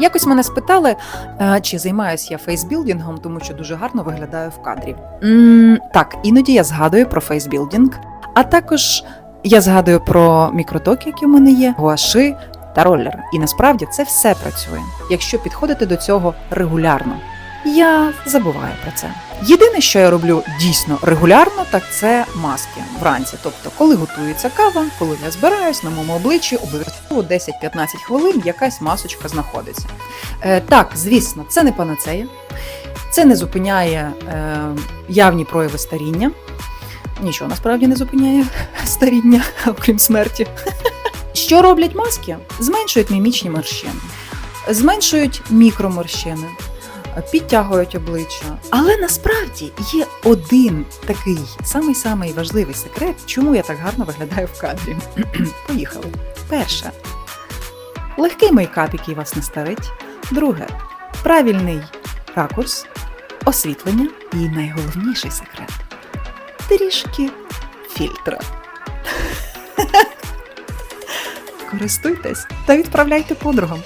Якось мене спитали, е, чи займаюся я фейсбілдингом, тому що дуже гарно виглядаю в кадрі. м так, іноді я згадую про фейсбілдинг, а також я згадую про мікротоки, які в мене є, гуаши та ролер. І насправді це все працює, якщо підходити до цього регулярно. Я забуваю про це. Єдине, що я роблю дійсно регулярно, так це маски вранці. Тобто, коли готується кава, коли я збираюсь на моєму обличчі, обов'язково 10-15 хвилин якась масочка знаходиться. Е, так, звісно, це не панацея, це не зупиняє е, явні прояви старіння. Нічого насправді не зупиняє старіння, окрім смерті. Що роблять маски? Зменшують мімічні морщини, зменшують мікроморщини, підтягують обличчя. Але насправді є один такий самий-самий важливий секрет, чому я так гарно виглядаю в кадрі. Поїхали. Перше. Легкий мейкап, який вас не старить. Друге правильний ракурс, освітлення і найголовніший секрет трішки фільтра. Користуйтесь та відправляйте подругам.